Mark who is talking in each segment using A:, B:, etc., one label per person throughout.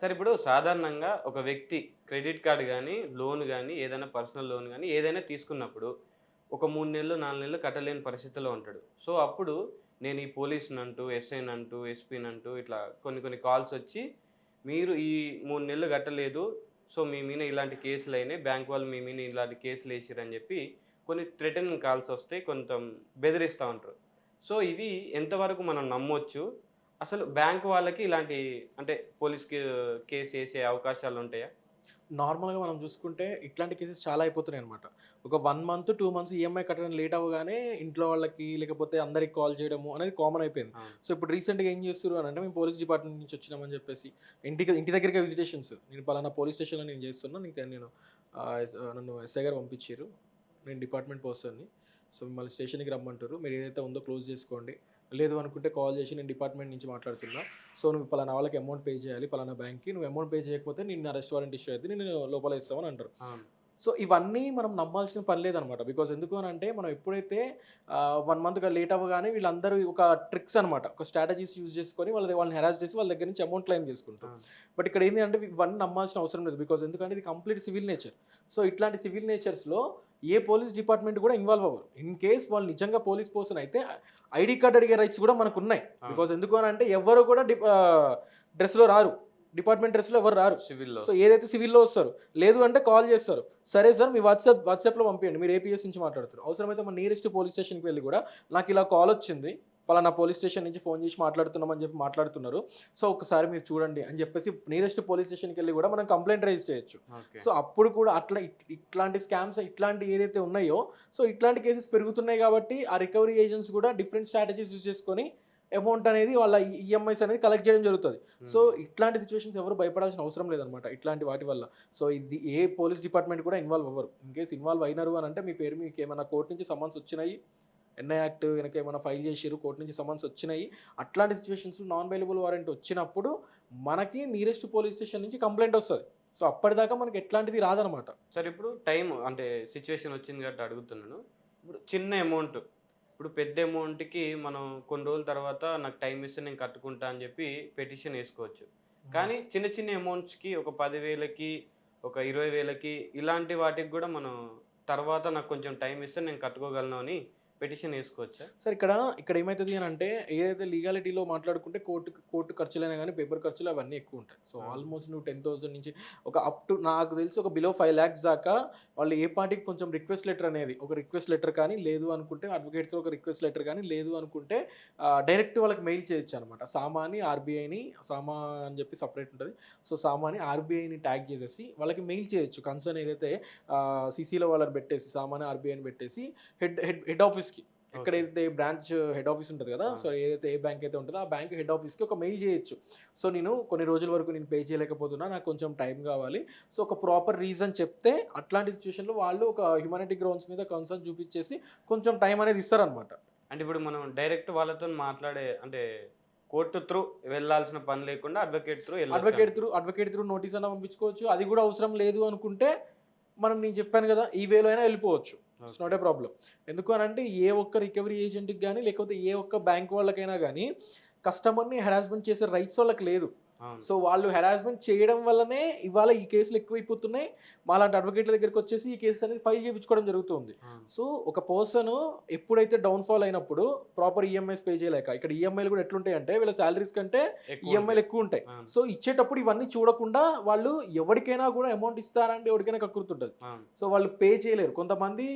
A: సరే ఇప్పుడు సాధారణంగా ఒక వ్యక్తి క్రెడిట్ కార్డు కానీ లోన్ కానీ ఏదైనా పర్సనల్ లోన్ కానీ ఏదైనా తీసుకున్నప్పుడు ఒక మూడు నెలలు నాలుగు నెలలు కట్టలేని పరిస్థితిలో ఉంటాడు. సో అప్పుడు నేను ఈ పోలీస్ని అంటూ ఎస్ఐని అంటూ ఎస్పీని అంటూ ఇట్లా కొన్ని కొన్ని కాల్స్ వచ్చి మీరు ఈ మూడు నెలలు కట్టలేదు సో మీ మీద ఇలాంటి కేసులు అయినాయి బ్యాంక్ వాళ్ళు మీ మీద ఇలాంటి కేసులు వేసిరని చెప్పి కొన్ని థ్రెటనింగ్ కాల్స్ వస్తాయి కొంత బెదిరిస్తూ ఉంటారు. సో ఇది ఎంతవరకు మనం నమ్మొచ్చు? అసలు బ్యాంక్ వాళ్ళకి ఇలాంటి అంటే పోలీస్కి కేసు వేసే అవకాశాలు ఉంటాయా?
B: నార్మల్గా మనం చూసుకుంటే ఇట్లాంటి కేసెస్ చాలా అయిపోతున్నాయి అనమాట ఒక one month two months EMI కట్టడం లేట్ అవ్వగానే ఇంట్లో వాళ్ళకి లేకపోతే అందరికి కాల్ చేయడము అనేది కామన్ అయిపోయింది. సో ఇప్పుడు రీసెంట్గా ఏం చేస్తారు అని అంటే మేము పోలీస్ డిపార్ట్మెంట్ నుంచి వచ్చినామని చెప్పేసి ఇంటికి ఇంటి దగ్గరికి విజిటేషన్స్. నేను పలానా పోలీస్ స్టేషన్లో నేను చేస్తున్నా ఇంకా నేను నన్ను ఎస్ఐ గారు పంపించారు నేను డిపార్ట్మెంట్ పర్సన్ని. సో మిమ్మల్ని స్టేషన్కి రమ్మంటారు మీరు ఏదైతే ఉందో క్లోజ్ చేసుకోండి. లేదు అనుకుంటే కాల్ చేసి నేను డిపార్ట్మెంట్ నుంచి మాట్లాడుతున్నా. సో నువ్వు పలానా వాళ్ళకి అమౌంట్ పే చేయాలి పలానా బ్యాంక్కి నువ్వు అమౌంట్ పే చేయకపోతే నేను నా రెస్టారెంట్ ఇష్యూ అయితే నేను లోపల ఇస్తామని అంటారు. సో ఇవన్నీ మనం నమ్మాల్సిన పని లేదనమాట. బికాజ్ ఎందుకు అని అంటే మనం ఎప్పుడైతే వన్ మంత్గా లేట్ అవ్వగానే వీళ్ళందరూ ఒక ట్రిక్స్ అనమాట. ఒక స్ట్రాటజీస్ యూజ్ చేసుకొని వాళ్ళ వాళ్ళని హెరాస్ చేసి వాళ్ళ దగ్గర నుంచి అమౌంట్ క్లెయిమ్ చేసుకుంటాం.
A: అవును.
B: బట్ ఇక్కడ ఏంటి అంటే ఇవన్నీ నమ్మాల్సిన అవసరం లేదు. బికాజ్ ఎందుకంటే ఇది కంప్లీట్ సివిల్ నేచర్ సో ఇట్లాంటి సివిల్ నేచర్స్లో ఏ పోలీస్ డిపార్ట్మెంట్ కూడా ఇన్వాల్వ్ అవ్వరు. ఇన్ కేస్ వాళ్ళు నిజంగా పోలీస్ పర్సన్ అయితే ఐడి కార్డ్ అడిగే రైట్స్ కూడా మనకు ఉన్నాయి. బికాజ్ ఎందుకు అని అంటే ఎవరు కూడా డ్రెస్లో రారు. డిపార్ట్మెంట్ డ్రెస్లో ఎవరు రారు.
A: సివిల్లో.
B: సో ఏదైతే సివిల్లో వస్తారు లేదు అంటే కాల్ చేస్తారు. సరే సార్ మీ వాట్సాప్ వాట్సాప్లో పంపించండి మీరు ఏపీఎస్ నుంచి మాట్లాడుతారు అవసరమైతే మన నియరెస్ట్ పోలీస్ స్టేషన్కి వెళ్ళి కూడా నాకు ఇలా కాల్ వచ్చింది. పలానా పోలీస్ స్టేషన్ నుంచి ఫోన్ చేసి మాట్లాడుతున్నామని చెప్పి మాట్లాడుతున్నారు. సో ఒకసారి మీరు చూడండి అని చెప్పేసి నియరెస్ట్ పోలీస్ స్టేషన్కి వెళ్ళి కూడా మనం కంప్లైంట్ రైజ్ చేయొచ్చు. సో అప్పుడు కూడా అట్లా ఇట్- ఇట్లాంటి స్కామ్స్ ఇట్లాంటి ఏదైతే ఉన్నాయో సో ఇట్లాంటి కేసెస్ పెరుగుతున్నాయి కాబట్టి ఆ రికవరీ ఏజెంట్స్ కూడా డిఫరెంట్ స్ట్రాటజీస్ యూజ్ చేసుకొని అమౌంట్ అనేది వాళ్ళ ఈఎంఐస్ అనేది కలెక్ట్ చేయడం జరుగుతుంది. సో ఇట్లాంటి సిచ్యువేషన్స్ ఎవరు భయపడాల్సిన అవసరం లేదనమాట ఇట్లాంటి వాటి వల్ల. సో ఇది ఏ పోలీస్ డిపార్ట్మెంట్ కూడా ఇన్వాల్వ్ అవ్వరు. ఇన్ కేసు ఇన్వాల్వ్ అయినారు అని అంటే మీ పేరు మీకు ఏమైనా కోర్టు నుంచి సమన్స్ వచ్చినాయి ఎన్ఐ యాక్ట్ వెనక ఏమైనా ఫైల్ చేసారు కోర్టు నుంచి సమన్స్ వచ్చినాయి అట్లాంటి సిచ్యువేషన్స్ నాన్ అవైలబుల్ వారెంట్ వచ్చినప్పుడు మనకి నియరెస్ట్ పోలీస్ స్టేషన్ నుంచి కంప్లైంట్ వస్తుంది. సో అప్పటిదాకా మనకి ఎట్లాంటిది రాదనమాట
A: సరే ఇప్పుడు టైం అంటే సిచ్యువేషన్ వచ్చింది కాబట్టి అడుగుతున్నాను. ఇప్పుడు చిన్న అమౌంట్ ఇప్పుడు పెద్ద అమౌంట్కి మనం కొన్ని రోజుల తర్వాత నాకు టైం ఇస్తే నేను కట్టుకుంటా అని చెప్పి పెటిషన్ వేసుకోవచ్చు. కానీ చిన్న చిన్న అమౌంట్స్కి ఒక పదివేలకి ఒక ఇరవై వేలకి ఇలాంటి వాటికి కూడా మనం తర్వాత నాకు కొంచెం టైం ఇస్తే నేను కట్టుకోగలను అని పెటిషన్ వేసుకోవచ్చా?
B: సార్ ఇక్కడ ఇక్కడ ఏమవుతుంది అని అంటే ఏదైతే లీగాలిటీలో మాట్లాడుకుంటే కోర్టు కోర్టు ఖర్చులైనా కానీ పేపర్ ఖర్చులు అవన్నీ ఎక్కువ ఉంటాయి. సో. ఆల్మోస్ట్ నువ్వు టెన్ థౌసండ్ నుంచి ఒక అప్ టు నాకు తెలిసి ఒక బిలో ఫైవ్ ల్యాక్స్ దాకా వాళ్ళు ఏ పార్టీకి కొంచెం రిక్వెస్ట్ లెటర్ అనేది ఒక రిక్వెస్ట్ లెటర్ కానీ లేదు అనుకుంటే అడ్వకేట్తో ఒక రిక్వెస్ట్ లెటర్ కానీ లేదు అనుకుంటే డైరెక్ట్ వాళ్ళకి మెయిల్ చేయొచ్చు అనమాట సామాని ఆర్బీఐని సామా అని చెప్పి సపరేట్ ఉంటుంది. సో సామాని ఆర్బీఐని ట్యాగ్ చేసేసి వాళ్ళకి మెయిల్ చేయొచ్చు. కన్సర్న్ ఏదైతే సీసీలో వాళ్ళని పెట్టేసి సామాని ఆర్బీఐని పెట్టేసి హెడ్ హెడ్ హెడ్ ఆఫీస్కి ఎక్కడైతే బ్రాంచ్ హెడ్ ఆఫీస్ ఉంటుంది కదా. సో ఏదైతే ఏ బ్యాంక్ అయితే ఉంటుందో ఆ బ్యాంక్ హెడ్ ఆఫీస్కి ఒక మెయిల్ చేయొచ్చు. సో నేను కొన్ని రోజుల వరకు నేను పే చేయలేకపోతున్నా నాకు కొంచెం టైం కావాలి. సో ఒక ప్రాపర్ రీజన్ చెప్తే అట్లాంటి సిచ్యువేషన్లో వాళ్ళు ఒక హ్యుమానిటీ గ్రౌండ్స్ మీద కన్సర్న్ చూపించేసి కొంచెం టైం అనేది ఇస్తారనమాట
A: అంటే ఇప్పుడు మనం డైరెక్ట్ వాళ్ళతో మాట్లాడే అంటే కోర్టు త్రూ వెళ్ళాల్సిన పని లేకుండా advocate through
B: advocate through advocate through notice అయినా పంపించుకోవచ్చు. అది కూడా అవసరం లేదు అనుకుంటే మనం నేను చెప్పాను కదా ఈ వేలో అయినా వెళ్ళిపోవచ్చు. ఇట్స్ నాట్ ఏ ప్రాబ్లం ఎందుకు అని అంటే ఏ ఒక్క రికవరీ ఏజెంట్కి కానీ లేకపోతే ఏ ఒక్క బ్యాంక్ వాళ్ళకైనా కానీ కస్టమర్ని హెరాస్మెంట్ చేసే రైట్స్ వాళ్ళకి లేదు. సో వాళ్ళు హెరాస్మెంట్ చేయడం వల్లనే ఇవాళ ఈ కేసులు ఎక్కువైపోతున్నాయి. మాలాంటి అడ్వకేట్ల దగ్గరికి వచ్చేసి ఈ కేసు అనేది ఫైల్ చేయించుకోవడం జరుగుతుంది. సో ఒక పర్సన్ ఎప్పుడైతే డౌన్ఫాల్ అయినప్పుడు ప్రాపర్ ఈఎంఐస్ పే చేయలేక ఇక్కడ ఈఎంఐలు కూడా ఎట్లుంటాయి అంటే వీళ్ళ శాలరీస్ కంటే ఈఎంఐలు ఎక్కువ ఉంటాయి.
A: అవును.
B: సో ఇచ్చేటప్పుడు ఇవన్నీ చూడకుండా వాళ్ళు ఎవరికైనా కూడా అమౌంట్ ఇస్తారంటే ఎవరికైనా కక్కురుతుంటుంది.
A: అవును.
B: సో వాళ్ళు పే చేయలేరు. కొంతమంది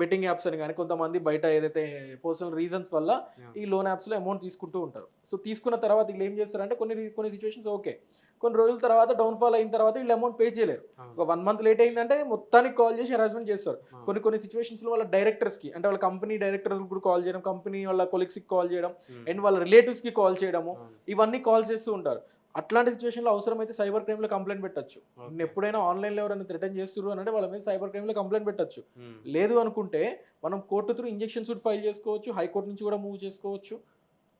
B: బెట్టింగ్ యాప్స్ అని కానీ కొంతమంది బయట ఏదైతే పర్సనల్ రీజన్స్ వల్ల. ఈ లోన్ యాప్స్లో అమౌంట్ తీసుకుంటూ ఉంటారు సో తీసుకున్న తర్వాత వీళ్ళు ఏం చేస్తారంటే కొన్ని కొన్ని సిచ్యువేషన్స్ ఓకే కొన్ని రోజుల తర్వాత డౌన్ఫాల్ అయిన తర్వాత వీళ్ళు అమౌంట్ పే చేయలేరు. ఒక వన్ మంత్ లేట్ అయిందంటే మొత్తానికి కాల్ చేసి హెరాస్మెంట్ చేస్తారు. కొన్ని కొన్ని సిచ్యువేషన్స్లో వాళ్ళ డైరెక్టర్స్కి అంటే వాళ్ళ కంపెనీ డైరెక్టర్స్ కూడా కాల్ చేయడం కంపెనీ వాళ్ళ కొలీగ్స్కి కాల్ చేయడం. అండ్ వాళ్ళ రిలేటివ్స్కి కాల్ చేయడము. ఇవన్నీ కాల్ చేస్తూ ఉంటారు అట్లాంటి సిచ్యువేషన్లో అవసరమైతే సైబర్ క్రైమ్లో కంప్లైంట్ పెట్టచ్చు. నేను ఎప్పుడైనా ఆన్లైన్లో ఎవరైనా థ్రెటన్ చేస్తున్నారు అని అంటే వాళ్ళ మీద సైబర్ క్రైమ్లో కంప్లైంట్ పెట్టచ్చు. లేదు అనుకుంటే మనం court through injunction suit file చేసుకోవచ్చు హైకోర్టు నుంచి కూడా మూవ్ చేసుకోవచ్చు.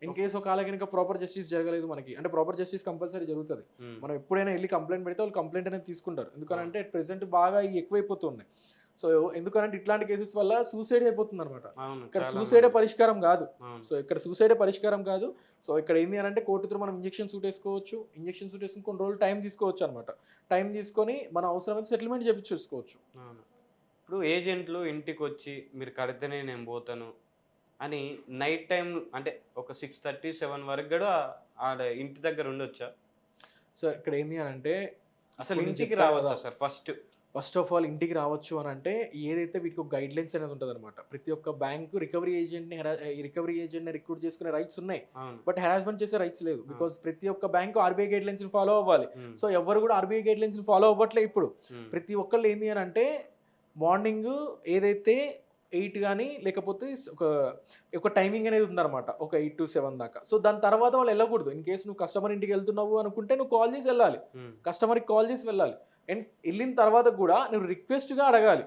B: ఇన్ కేసు ఒకవేళ కనుక ప్రాపర్ జస్టిస్ జరగలేదు మనకి అంటే ప్రాపర్ జస్టిస్ కంపల్సరీ జరుగుతుంది. మనం ఎప్పుడైనా వెళ్ళి కంప్లైంట్ పెడితే వాళ్ళు కంప్లైంట్ అనేది తీసుకుంటారు. ఎందుకంటే ప్రెసెంట్ బాగా ఎక్కువైపోతున్నాయి. సో ఎందుకంటే ఇట్లాంటి కేసెస్ వల్ల సూసైడ్ అయిపోతుంది అనమాట
A: అవును
B: ఇక్కడ సూసైడే. పరిష్కారం కాదు. సో ఇక్కడ సూసైడే పరిష్కారం కాదు. సో ఇక్కడ ఏంటి అని అంటే కోర్టుతో మనం ఇంజెక్షన్ సూట్ వేసుకోవచ్చు. ఇంజెక్షన్ సూట్ వేసుకుని కొన్ని రోజులు టైం తీసుకోవచ్చు అనమాట టైం తీసుకొని మన అవసరమైతే సెటిల్మెంట్ చేపించేసుకోవచ్చు.
A: అవును. ఇప్పుడు ఏజెంట్లు ఇంటికి వచ్చి మీరు కడితేనే నేను పోతాను అని నైట్ టైం అంటే ఒక సిక్స్ థర్టీ సెవెన్ వరకు కూడా ఆడ ఇంటి దగ్గర ఉండొచ్చా?
B: సో ఇక్కడ ఏంటి అని అంటే
A: అసలు ఇంటికి రావచ్చా. Sir? First
B: first of all ఇంటికి రావచ్చు అని అంటే ఏదైతే వీటికి ఒక గైడ్ లైన్స్ అనేది ఉంటుంది అనమాట ప్రతి ఒక్క బ్యాంకు రికవరీ ఏజెంట్ని రికవరీ ఏజెంట్ని రిక్రూట్ చేసుకునే రైట్స్ ఉన్నాయి. బట్ హెరాస్మెంట్ చేసే రైట్స్ లేదు బికాస్ ప్రతి ఒక్క bank RBI guidelines follow అవ్వాలి. సో ఎవరు కూడా ఆర్బీఐ గైడ్ లైన్స్ ఫాలో అవ్వట్లే ఇప్పుడు. ప్రతి ఒక్కళ్ళు ఏంటి అని అంటే మార్నింగ్ ఏదైతే ఎయిట్ కానీ లేకపోతే ఒక ఒక టైమింగ్ అనేది ఉందన్నమాట. ఒక ఎయిట్ టు సెవెన్ దాకా. సో దాని తర్వాత వాళ్ళు వెళ్ళకూడదు. ఇన్ కేసు నువ్వు కస్టమర్ ఇంటికి వెళ్తున్నావు అనుకుంటే నువ్వు కాల్ చేసి వెళ్ళాలి. కస్టమర్కి కాల్ చేసి వెళ్ళాలి. అండ్ వెళ్ళిన తర్వాత కూడా నువ్వు రిక్వెస్ట్గా అడగాలి.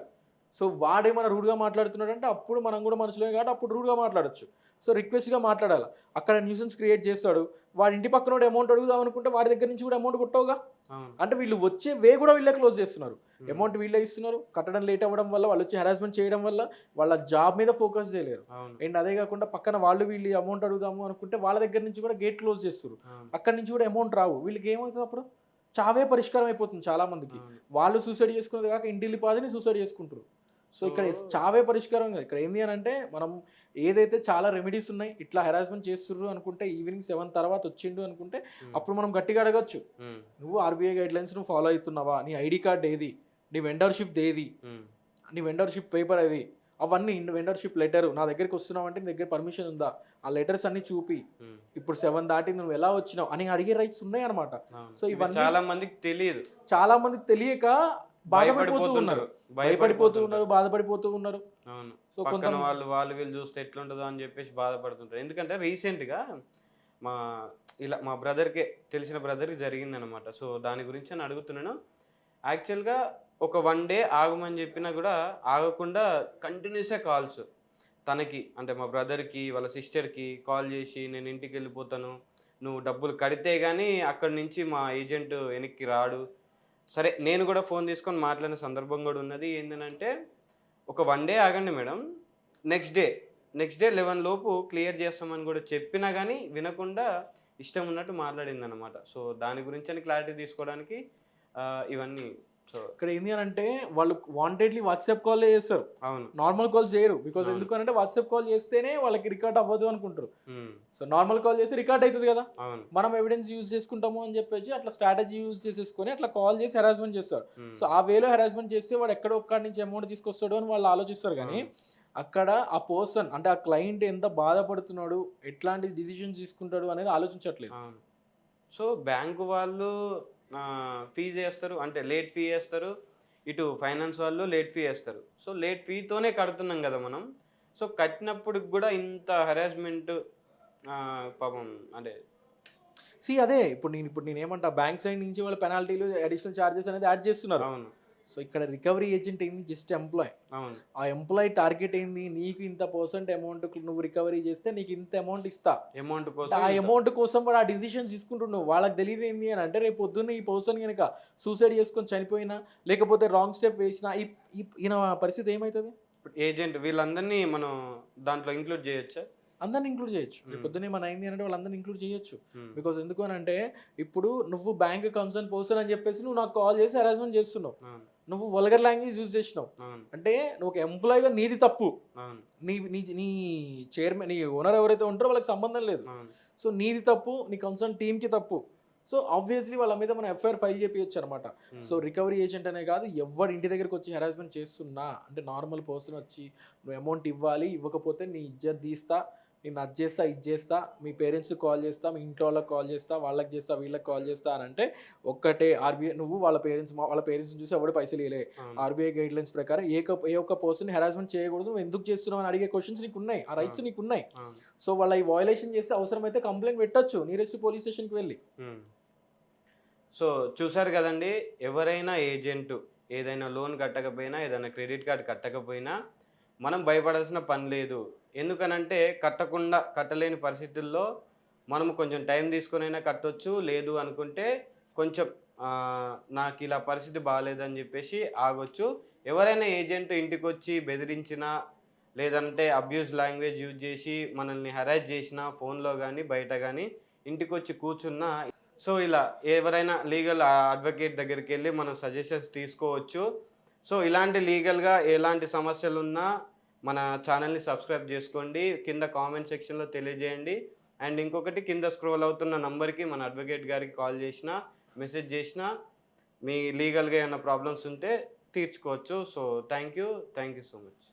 B: సో వాడేమైనా రూడ్గా మాట్లాడుతున్నాడు అంటే అప్పుడు మనం కూడా మనుషులే కాబట్టి అప్పుడు రూడ్గా మాట్లాడొచ్చు. సో రిక్వెస్ట్గా మాట్లాడాలి? అక్కడ న్యూసెన్స్ క్రియేట్ చేస్తాడు. వాడి ఇంటి పక్కన అమౌంట్ అడుగుదాం అనుకుంటే వాడి దగ్గర నుంచి కూడా అమౌంట్ కొట్టవుగా? అంటే వీళ్ళు వచ్చే వే కూడా వీళ్ళే క్లోజ్ చేస్తున్నారు. అమౌంట్ వీళ్ళే ఇస్తున్నారు. కట్టడం లేట్ అవ్వడం వల్ల వాళ్ళు వచ్చి హెరాస్మెంట్ చేయడం వల్ల వాళ్ళ జాబ్ మీద ఫోకస్ చేయలేరు. అండ్ అదే కాకుండా పక్కన వాళ్ళు వీళ్ళు అమౌంట్ అడుగుదాము అనుకుంటే వాళ్ళ దగ్గర నుంచి కూడా గేట్ క్లోజ్ చేస్తారు అక్కడి నుంచి కూడా అమౌంట్ రావు. వీళ్ళకి ఏమవుతుంది అప్పుడు? చావే పరిష్కారం అయిపోతుంది చాలా మందికి. వాళ్ళు సూసైడ్ చేసుకునేది కాక ఇంటిల్లి పాదిని సూసైడ్ చేసుకుంటారు సో ఇక్కడ చావే పరిష్కారం కాదు. ఇక్కడ ఏంది అని అంటే మనం ఏదైతే చాలా రెమెడీస్ ఉన్నాయి ఇట్లా హెరాస్మెంట్ చేస్తుర్రు అనుకుంటే ఈవినింగ్ సెవెన్ తర్వాత వచ్చిండు అనుకుంటే అప్పుడు మనం గట్టిగా అడగచ్చు. నువ్వు ఆర్బీఐ గైడ్ లైన్స్ నువ్వు ఫాలో అవుతున్నావా? నీ ఐడి కార్డ్ ఏది? నీ వెండర్షిప్ ఏది? నీ వెండర్షిప్ పేపర్ అది అవన్నీ వెండర్షిప్ లెటర్ నా దగ్గరికి వస్తున్నావు అంటే నీ దగ్గర పర్మిషన్ ఉందా? ఆ లెటర్స్ అన్ని చూపి. ఇప్పుడు సెవెన్ దాటి నువ్వు ఎలా వచ్చినావు? అని అడిగే రైట్స్ ఉన్నాయి అనమాట. సో
A: ఇవి
B: ఇవన్నీ-
A: చాలా మందికి తెలియదు.
B: చాలా మంది తెలియక బాధపడిపోతూ ఉన్నారు. భయపడిపోతూ ఉన్నారు బాధపడిపోతూ ఉన్నారు.
A: అవును.
B: సో కొంత
A: వాళ్ళు వాళ్ళు వీళ్ళు చూస్తే ఎట్లుంటుందో అని చెప్పేసి బాధపడుతుంటారు. ఎందుకంటే రీసెంట్గా మా ఇలా మా బ్రదర్కే తెలిసిన బ్రదర్కి జరిగింది అనమాట సో దాని గురించి నేను అడుగుతున్నాను. యాక్చువల్గా ఒక వన్ డే ఆగమని చెప్పినా కూడా ఆగకుండా కంటిన్యూస్గా కాల్స్. తనకి అంటే మా బ్రదర్కి వాళ్ళ సిస్టర్కి కాల్ చేసి నేను ఇంటికి వెళ్ళిపోతాను. నువ్వు డబ్బులు కడితే కానీ అక్కడి నుంచి మా ఏజెంట్ వెనక్కి రాడు. సరే నేను కూడా ఫోన్ తీసుకొని మాట్లాడిన సందర్భం కూడా ఉన్నది. ఏంటంటే ఒక వన్ డే ఆగండి madam. Next day next day eleven లోపు క్లియర్ చేస్తామని కూడా చెప్పినా కానీ వినకుండా ఇష్టం ఉన్నట్టు మాట్లాడింది అనమాట సో దాని గురించి అని క్లారిటీ తీసుకోవడానికి ఇవన్నీ
B: ఇక్కడ ఏంటి అని అంటే వాళ్ళు వాంటెడ్లీ వాట్సాప్ కాల్ చేస్తారు.
A: అవును.
B: నార్మల్ కాల్స్ చేయరు. బికాజ్
A: అవును.
B: ఎందుకు అంటే వాట్సాప్ కాల్ చేస్తేనే వాళ్ళకి రికార్డ్ అవ్వదు అనుకుంటారు. సో నార్మల్ కాల్ చేస్తే రికార్డ్ అవుతుంది కదా? మనం ఎవిడెన్స్ యూజ్ చేసుకుంటాము అని చెప్పేసి అట్లా స్ట్రాటజీ యూజ్ చేసేసుకొని అట్లా కాల్ చేసి హెరాస్మెంట్ చేస్తారు. సో ఆ వేలో హెరాస్మెంట్ చేస్తే వాడు ఎక్కడో ఒక్కడి నుంచి అమౌంట్ తీసుకొస్తాడు అని వాళ్ళు ఆలోచిస్తారు కానీ అక్కడ ఆ పర్సన్ అంటే ఆ క్లయింట్ ఎంత బాధపడుతున్నాడు ఎట్లాంటి డిసిషన్స్ తీసుకుంటాడు అనేది ఆలోచించట్లేదు.
A: సో బ్యాంకు వాళ్ళు ఫీజు వేస్తారు అంటే లేట్ ఫీ వేస్తారు. ఇటు ఫైనాన్స్ వాళ్ళు లేట్ ఫీ వేస్తారు. సో లేట్ ఫీతోనే కడుతున్నాం కదా మనం. సో కట్టినప్పుడు కూడా ఇంత హెరాస్మెంట్ పాపం అంటే
B: సి అదే ఇప్పుడు నేను ఇప్పుడు నేను ఏమంటా బ్యాంక్ సైడ్ నుంచి వాళ్ళ పెనాల్టీలు అడిషనల్ చార్జెస్ అనేది యాడ్ చేస్తున్నారు.
A: అవును.
B: సో ఇక్కడ రికవరీ ఏజెంట్ ఏంది? Just employee. ఆ ఎంప్లాయ్ టార్గెట్ ఏంది? నీకు ఇంత పర్సెంట్ అమౌంట్ నువ్వు రికవరీ చేస్తే నీకు ఇంత అమౌంట్ ఇస్తా.
A: అమౌంట్
B: ఆ
A: కోసం
B: అమౌంట్ కోసం వాడు ఆ డిసిషన్స్ తీసుకుంటున్నావు వాళ్ళకి తెలియదు ఏంది అని అంటే రేపు పొద్దున్న ఈ పర్సన్ కనుక సూసైడ్ చేసుకొని చనిపోయినా లేకపోతే రాంగ్ స్టెప్ వేసినా ఈయన పరిస్థితి ఏమవుతుంది
A: ఏజెంట్ వీళ్ళందరినీ మనం దాంట్లో ఇంక్లూడ్ చేయొచ్చా?
B: అందరిని ఇంక్లూడ్ చేయొచ్చు. పొద్దున్న మన అయింది అంటే వాళ్ళందరిని ఇంక్లూడ్ చేయొచ్చు. బికాస్ ఎందుకు అని అంటే ఇప్పుడు నువ్వు బ్యాంక్ కన్సర్న్ పర్సన్ అని చెప్పేసి నువ్వు నాకు కాల్ చేసి హెరాస్మెంట్ చేస్తున్నావు. నువ్వు వల్గర్ లాంగ్వేజ్ యూజ్ చేసినావు. అంటే నువ్వు ఒక ఎంప్లాయీగా నీది తప్పు. నీ నీ నీ చైర్మన్ నీ ఓనర్ ఎవరైతే ఉంటారో వాళ్ళకి సంబంధం లేదు. సో నీది తప్పు నీ కన్సర్న్ టీమ్కి తప్పు. సో ఆబ్వియస్లీ వాళ్ళ మీద మనం ఎఫ్ఐఆర్ ఫైల్ చేపించచ్చు అనమాట సో రికవరీ ఏజెంట్ అనే కాదు ఎవరు ఇంటి దగ్గరికి వచ్చి హెరాస్మెంట్ చేస్తున్నా. అంటే నార్మల్ పర్సన్ వచ్చి నువ్వు అమౌంట్ ఇవ్వాలి ఇవ్వకపోతే నీ ఇజ్జత్ తీస్తా. నేను అది చేస్తా ఇది చేస్తా మీ పేరెంట్స్కి కాల్ చేస్తా మీ ఇంట్లో వాళ్ళకి కాల్ చేస్తా వాళ్ళకి చేస్తా వీళ్ళకి కాల్ చేస్తా అని అంటే ఒక్కటే ఆర్బీఐ నువ్వు వాళ్ళ పేరెంట్స్ వాళ్ళ పేరెంట్స్ చూసి ఎవడు పైసలు
A: అవును.
B: ఆర్బీఐ గైడ్ లైన్స్ ప్రకారం ఏ ఏ ఒక్క పర్సన్ హెరాస్మెంట్ చేయకూడదు నువ్వు ఎందుకు చేస్తున్నావు అని అడిగే క్వశ్చన్స్ నీకు ఉన్నాయి ఆ రైట్స్. నీకు ఉన్నాయి సో వాళ్ళ ఈ వయలేషన్ చేస్తే అవసరమైతే కంప్లైంట్ పెట్టొచ్చు నియరెస్ట్ పోలీస్ స్టేషన్కి వెళ్ళి.
A: సో చూసారు కదండి ఎవరైనా ఏజెంట్ ఏదైనా లోన్ కట్టకపోయినా ఏదైనా క్రెడిట్ కార్డ్ కట్టకపోయినా మనం భయపడాల్సిన పని లేదు ఎందుకనంటే కట్టకుండా కట్టలేని పరిస్థితుల్లో మనము కొంచెం టైం తీసుకునైనా కట్టొచ్చు. లేదు అనుకుంటే కొంచెం నాకు ఇలా పరిస్థితి బాగాలేదని చెప్పేసి ఆగొచ్చు. ఎవరైనా ఏజెంట్ ఇంటికి వచ్చి బెదిరించినా లేదంటే అబ్యూస్ లాంగ్వేజ్ యూజ్ చేసి మనల్ని హరాస్ చేసినా ఫోన్లో కానీ బయట కానీ ఇంటికి వచ్చి కూర్చున్నా సో ఇలా ఎవరైనా లీగల్ అడ్వకేట్ దగ్గరికి వెళ్ళి మనం సజెషన్స్ తీసుకోవచ్చు. సో ఇలాంటి లీగల్గా ఎలాంటి సమస్యలు ఉన్నా మన ఛానల్ని సబ్స్క్రైబ్ చేసుకోండి. కింద కామెంట్ సెక్షన్లో తెలియజేయండి. అండ్ ఇంకొకటి కింద స్క్రోల్ అవుతున్న నంబర్కి మన అడ్వకేట్ గారికి కాల్ చేసినా మెసేజ్ చేసినా మీ లీగల్గా ఏమైనా ప్రాబ్లమ్స్ ఉంటే తీర్చుకోవచ్చు. So thank you. Thank you so much.